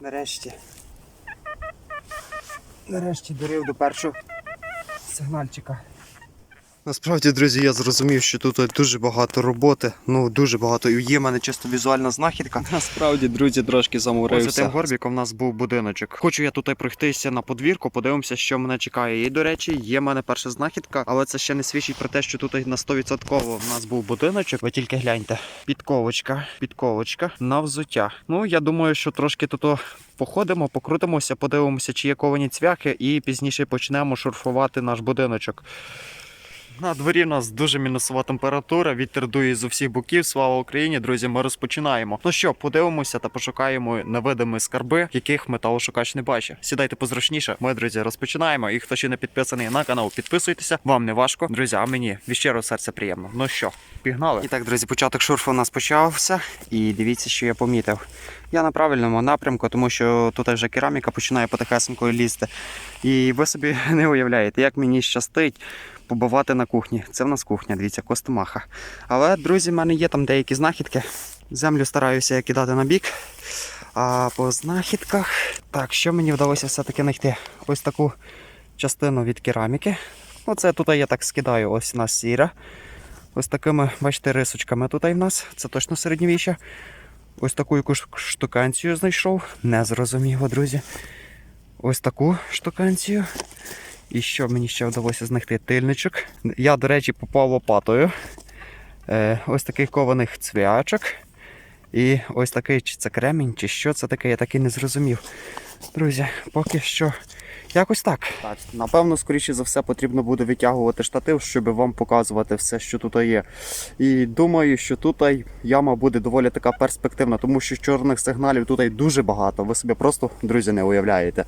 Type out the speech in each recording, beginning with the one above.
Нарешті. Нарешті дорив до першого сигнальчика. Насправді, друзі, я зрозумів, що тут дуже багато роботи. Ну, дуже багато. І є в мене чисто візуальна знахідка. Насправді, друзі, трошки Ось за замурився. тим горбіком у нас був будиночок. Хочу я тут пройтися на подвірку, подивимося, що мене чекає. І, до речі, є в мене перша знахідка, але це ще не свідчить про те, що тут на 100% в нас був будиночок. Ви тільки гляньте. Підковочка, підковочка на взуття. Ну, я думаю, що трошки тут походимо, покрутимося, подивимося, чи є ковані цвяхи, і пізніше почнемо шурфувати наш будиночок. На дворі у нас дуже мінусова температура, вітер дує з усіх боків. Слава Україні, друзі, ми розпочинаємо. Ну що, подивимося та пошукаємо невидимі скарби, яких металошукач не бачить. Сідайте позручніше. Ми, друзі, розпочинаємо. І хто ще не підписаний на канал, підписуйтеся. Вам не важко, друзі, а мені від щирого серця приємно. Ну що, пігнали? І так, друзі, початок шурфу у нас почався. І дивіться, що я помітив. Я на правильному напрямку, тому що тут вже кераміка починає потихесенько лізти. І ви собі не уявляєте, як мені щастить побувати на кухні. Це в нас кухня, дивіться, костомаха. Але, друзі, в мене є там деякі знахідки. Землю стараюся я кидати на бік. А по знахідках. Так, що мені вдалося все-таки знайти? Ось таку частину від кераміки. Оце тут я так скидаю, ось у нас сіра. Ось такими, бачите, рисочками тут в нас. Це точно середньовіччя. Ось таку якусь штуканцію знайшов. Не зрозуміло, друзі. Ось таку штуканцію. І що мені ще вдалося знайти? Тильничок. Я, до речі, попав лопатою. Е, ось таких кованих цвячок. І ось такий, чи це кремінь, чи що це таке, я так і не зрозумів. Друзі, поки що якось так. Так, напевно, скоріше за все, потрібно буде витягувати штатив, щоб вам показувати все, що тут є. І думаю, що тут яма буде доволі така перспективна, тому що чорних сигналів тут дуже багато. Ви собі просто, друзі, не уявляєте.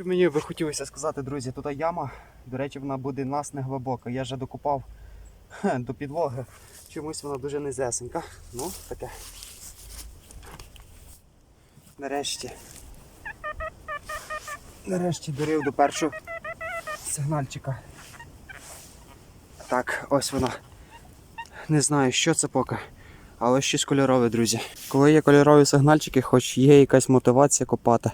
Що мені би хотілося сказати, друзі, тут яма, до речі, вона буде нас не глибока. Я вже докупав хе, до підлоги. Чомусь вона дуже низесенька. Ну, таке. Нарешті. Нарешті дорив до першого сигнальчика. Так, ось вона. Не знаю, що це поки. Але щось кольорове, друзі. Коли є кольорові сигнальчики, хоч є якась мотивація копати.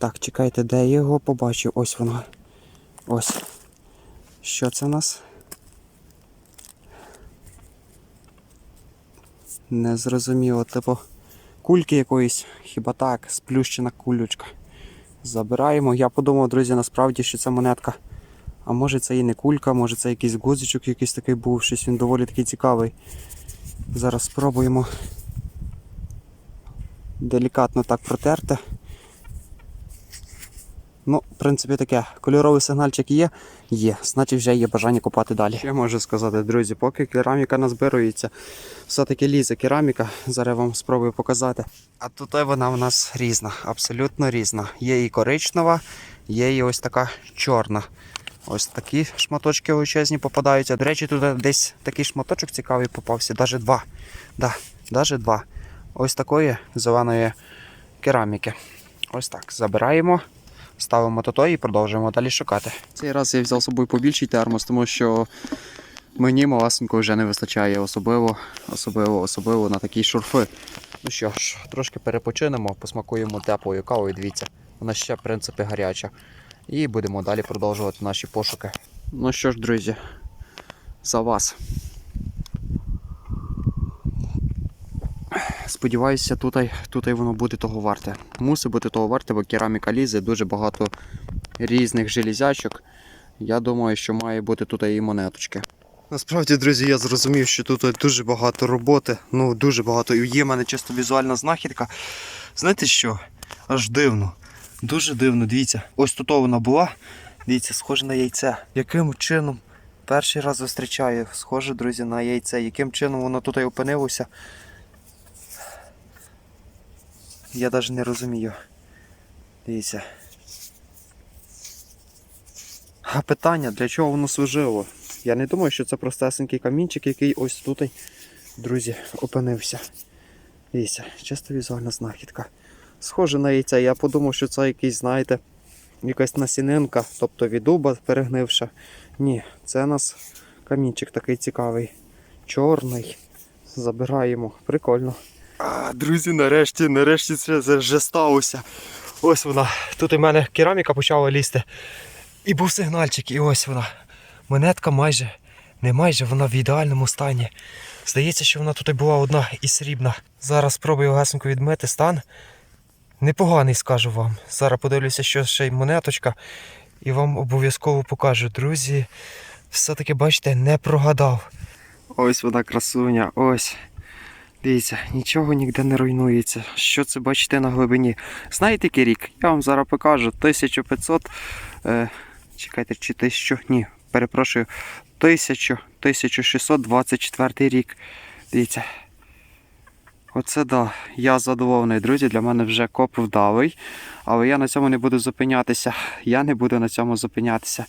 Так, чекайте, де я його побачив? Ось воно. Ось. Що це у нас? Не зрозуміло, типу кульки якоїсь, хіба так, сплющена кулючка. Забираємо. Я подумав, друзі, насправді, що це монетка. А може це і не кулька, може це якийсь гузичок якийсь такий був, щось він доволі такий цікавий. Зараз спробуємо делікатно так протерти. Ну, в принципі, таке. Кольоровий сигнальчик є, є, значить вже є бажання копати далі. Ще можу сказати, друзі, поки кераміка назбирується, все-таки лізе кераміка. Зараз я вам спробую показати. А тут вона в нас різна, абсолютно різна. Є і коричнева, є і ось така чорна. Ось такі шматочки величезні попадаються. До речі, тут десь такий шматочок цікавий попався, навіть два. Да, навіть два. Ось такої зеленої кераміки. Ось так. Забираємо. Ставимо тото і продовжуємо далі шукати. Цей раз я взяв з собою побільший термос, тому що мені малесенько вже не вистачає, особливо, особливо, особливо на такі шурфи. Ну що ж, трошки перепочинемо, посмакуємо теплою кавою, дивіться, вона ще, в принципі, гаряча. І будемо далі продовжувати наші пошуки. Ну що ж, друзі, за вас. Сподіваюся, тут, тут воно буде того варте. Мусить бути того варте, бо кераміка лізе, дуже багато різних железячок. Я думаю, що має бути тут і монеточки. Насправді, друзі, я зрозумів, що тут дуже багато роботи. Ну, дуже багато. І є в мене чисто візуальна знахідка. Знаєте що? Аж дивно. Дуже дивно, дивіться. Ось тут вона була. Дивіться, схоже на яйце. Яким чином? Перший раз зустрічаю. Схоже, друзі, на яйце. Яким чином воно тут опинилося? Я навіть не розумію. Дивіться. А питання, для чого воно служило? Я не думаю, що це простесенький камінчик, який ось тут, друзі, опинився. Дивіться, чисто візуальна знахідка. Схоже на яйце. Я подумав, що це якийсь, знаєте, якась насінинка, тобто від дуба перегнивша. Ні, це у нас камінчик такий цікавий. Чорний. Забираємо. Прикольно. А, друзі, нарешті, нарешті це, вже сталося. Ось вона. Тут у мене кераміка почала лізти. І був сигнальчик, і ось вона. Монетка майже, не майже, вона в ідеальному стані. Здається, що вона тут була одна і срібна. Зараз спробую гасенько відмити стан. Непоганий, скажу вам. Зараз подивлюся, що ще й монеточка, і вам обов'язково покажу. Друзі, все-таки, бачите, не прогадав. Ось вона красуня, ось. Дивіться, нічого ніде не руйнується. Що це бачите на глибині? Знаєте який рік? Я вам зараз покажу. 1500. Е, чекайте, чи 1000? Ні, перепрошую. 1000, 1624 рік. Дивіться. Оце да. Я задоволений, друзі. Для мене вже коп вдалий. Але я на цьому не буду зупинятися. Я не буду на цьому зупинятися.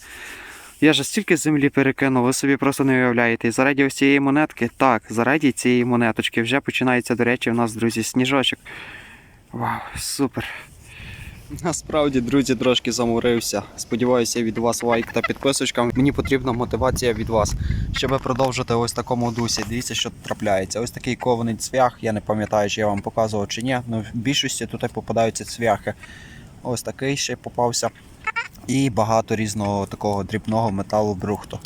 Я ж стільки землі перекинув, ви собі просто не уявляєте. І заради ось цієї монетки, так, заради цієї монеточки вже починається, до речі, у нас, друзі, сніжочок. Вау, супер. Насправді, друзі, трошки заморився. Сподіваюся від вас лайк та підписочка. Мені потрібна мотивація від вас, щоб продовжити ось такому дусі. Дивіться, що трапляється. Ось такий кований цвях. Я не пам'ятаю, чи я вам показував чи ні. Ну, в більшості тут попадаються цвяхи. Ось такий ще попався. І багато різного такого дрібного металу брухту.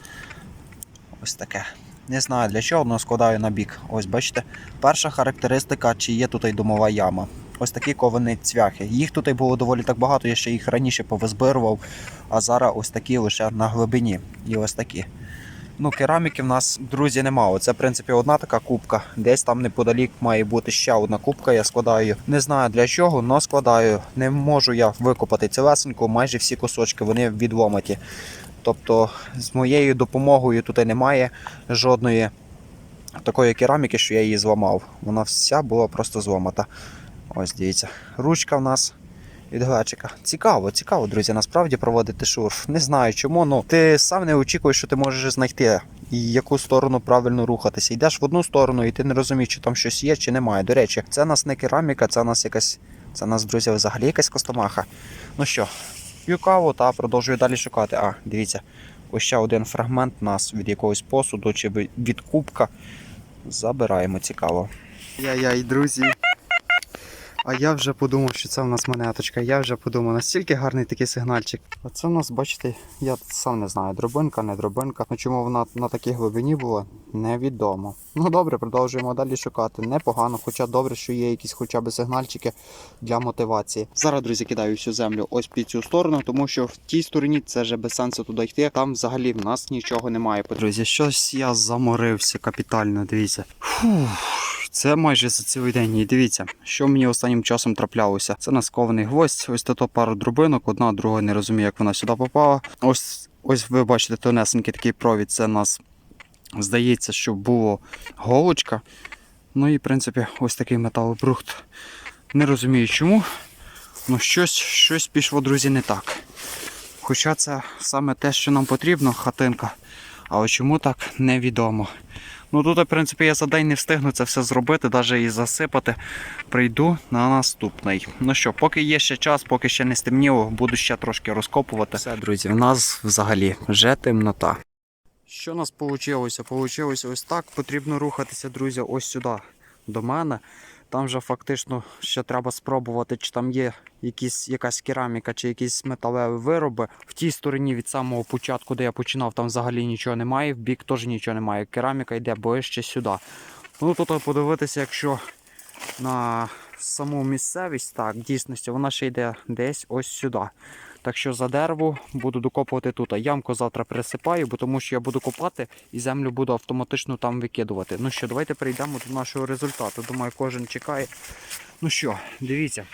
Ось таке. Не знаю для чого, але складаю на бік. Ось бачите, перша характеристика, чи є тут і домова яма. Ось такі ковані цвяхи. Їх тут було доволі так багато, я ще їх раніше повизбирував, а зараз ось такі лише на глибині. І ось такі. Ну, кераміки в нас, друзі, немає. Це, в принципі, одна така кубка. Десь там неподалік має бути ще одна кубка. Я складаю. Не знаю для чого, але складаю. Не можу я викопати цілесеньку, майже всі кусочки вони відломаті. Тобто, з моєю допомогою тут немає жодної такої кераміки, що я її зламав. Вона вся була просто зломата. Ось дивіться, ручка в нас від глечика. Цікаво, цікаво, друзі, насправді проводити шурф. Не знаю чому, але ти сам не очікуєш, що ти можеш знайти і яку сторону правильно рухатися. Йдеш в одну сторону, і ти не розумієш, чи там щось є, чи немає. До речі, це у нас не кераміка, це у нас якась. Це у нас, друзі, взагалі якась костомаха. Ну що, п'ю каву та продовжую далі шукати. А, дивіться, ось ще один фрагмент нас від якогось посуду чи від кубка. Забираємо, цікаво. Я-яй, друзі. А я вже подумав, що це в нас монеточка. Я вже подумав, настільки гарний такий сигнальчик. А це в нас, бачите, я сам не знаю, дробинка, не дробинка. Ну чому вона на такій глибині була, невідомо. Ну добре, продовжуємо далі шукати. Непогано, хоча добре, що є якісь хоча б сигнальчики для мотивації. Зараз, друзі, кидаю всю землю ось під цю сторону, тому що в тій стороні це вже без сенсу туди йти. Там взагалі в нас нічого немає. Друзі, щось я заморився капітально. Дивіться. Фух. Це майже за цілий день. І дивіться, що мені останнім часом траплялося. Це наскований гвоздь, ось тут пару дробинок, одна, друга не розумію, як вона сюди попала. Ось ось ви бачите тонесенький такий провід. Це нас здається, що було голочка. Ну і в принципі ось такий металобрухт. Не розумію чому. Ну щось, щось пішло, друзі, не так. Хоча це саме те, що нам потрібно, хатинка. Але чому так невідомо. Ну тут, в принципі, я за день не встигну це все зробити, навіть і засипати. Прийду на наступний. Ну що, поки є ще час, поки ще не стемніло, буду ще трошки розкопувати. Все, друзі, в нас взагалі вже темнота. Що у нас вийшло? Получилося ось так. Потрібно рухатися, друзі, ось сюди до мене. Там вже фактично ще треба спробувати, чи там є якісь, якась кераміка чи якісь металеві вироби. В тій стороні від самого початку, де я починав, там взагалі нічого немає, в бік теж нічого немає. Кераміка йде ближче сюди. Ну тут подивитися, якщо на саму місцевість, так, в дійсності вона ще йде десь ось сюди. Так що за дерево буду докопувати тут. А ямку завтра присипаю, бо тому що я буду копати і землю буду автоматично там викидувати. Ну що, давайте перейдемо до нашого результату. Думаю, кожен чекає. Ну що, дивіться,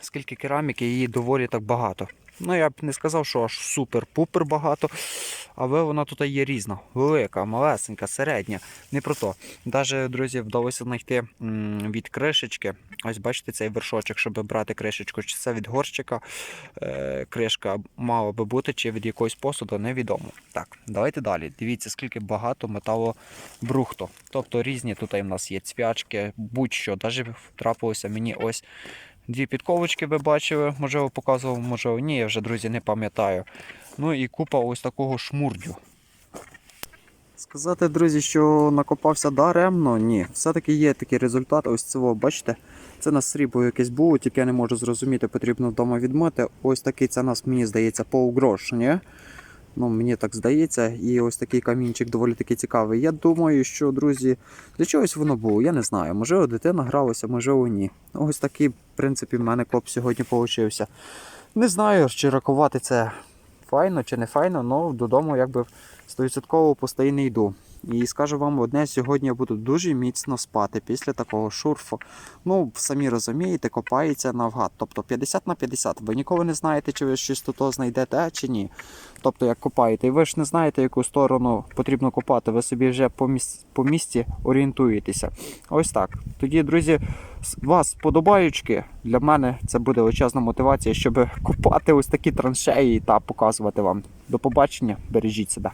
скільки кераміки її доволі так багато. Ну, я б не сказав, що аж супер-пупер багато. Але вона тут є різна, велика, малесенька, середня. Не про то. Навіть, друзі, вдалося знайти від кришечки. Ось бачите цей вершочок, щоб брати кришечку. Чи це від горщика е, кришка мала би бути, чи від якогось посуду, невідомо. Так, давайте далі. Дивіться, скільки багато металобрухту. Тобто різні тут у нас є цвячки, будь-що. Навіть трапилося мені ось дві підковочки, ви бачили, можливо, показував, можливо, ні, я вже, друзі, не пам'ятаю. Ну і купа ось такого шмурдю. Сказати, друзі, що накопався даремно, ні. Все-таки є такий результат. Ось цього, бачите, це на срібло якесь було, тільки я не можу зрозуміти, потрібно вдома відмити. Ось такий це нас, мені здається, полгрош, ні? Ну, мені так здається, і ось такий камінчик доволі таки цікавий. Я думаю, що, друзі, для чогось воно було, я не знаю. Можливо, дитина гралася, можливо, ні. Ось такий, в принципі, в мене коп сьогодні получився. Не знаю, чи рахувати це файно чи не файно, але додому якби 100% постійно йду. І скажу вам одне, сьогодні я буду дуже міцно спати після такого шурфу. Ну, самі розумієте, копається навгад. Тобто 50 на 50. Ви ніколи не знаєте, чи ви щось тут знайдете, чи ні. Тобто, як копаєте, і ви ж не знаєте, яку сторону потрібно копати, ви собі вже по, міс... по місці орієнтуєтеся. Ось так. Тоді, друзі, вас подобаючки. Для мене це буде величезна мотивація, щоб копати ось такі траншеї та показувати вам. До побачення, бережіть себе.